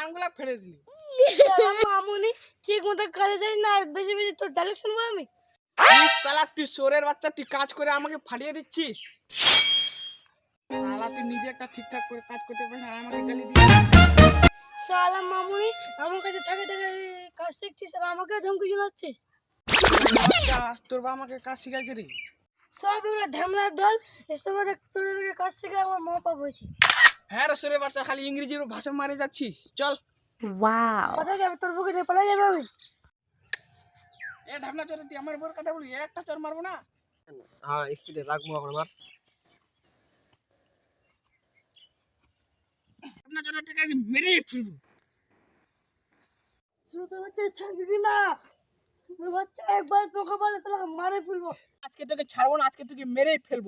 আঙুলা ফেলে দিলি। মামুনি ঠিক মতো কাজে যাই না আর বেশি বেশি তোর ডাইলেক শুনব আমি। সালা তুই সোরের বাচ্চা তুই কাজ করে আমাকে ফাটিয়ে দিচ্ছিস? শালা তুই নিজে একটা ঠিকঠাক করে কাজ করতে পারিস আর আমাকে গালি দিস শালা মামুনি আমার কাছে টাকা টাকা কাজ শিখছিস আর আমাকে ধমকি জানাচ্ছিস তোর বাবা আমাকে কাজ শিখাইছে রে। সব এগুলো ধ্যামলার দল এসব তোদেরকে কাজ শিখে আমার মা পাপ হয়েছে। হ্যাঁ রে সোরের বাচ্চা খালি ইংরেজির ভাষা মারে যাচ্ছি। চল। কোথায় যাবে? তোর বুকে পালা যাবে আমি এ চোরে তুই আমার কথা বলি একটা চোর মারবো না? হ্যাঁ স্পিডে রাখব এখন আমার। ঢামনা চোরে তুই কাছে মেরে ফেলব। বাচ্চা ছাড়বি না? বাচ্চা একবার তোকে বলে তাহলে মারে ফেলব। আজকে তোকে ছাড়বো না আজকে তোকে মেরে ফেলব।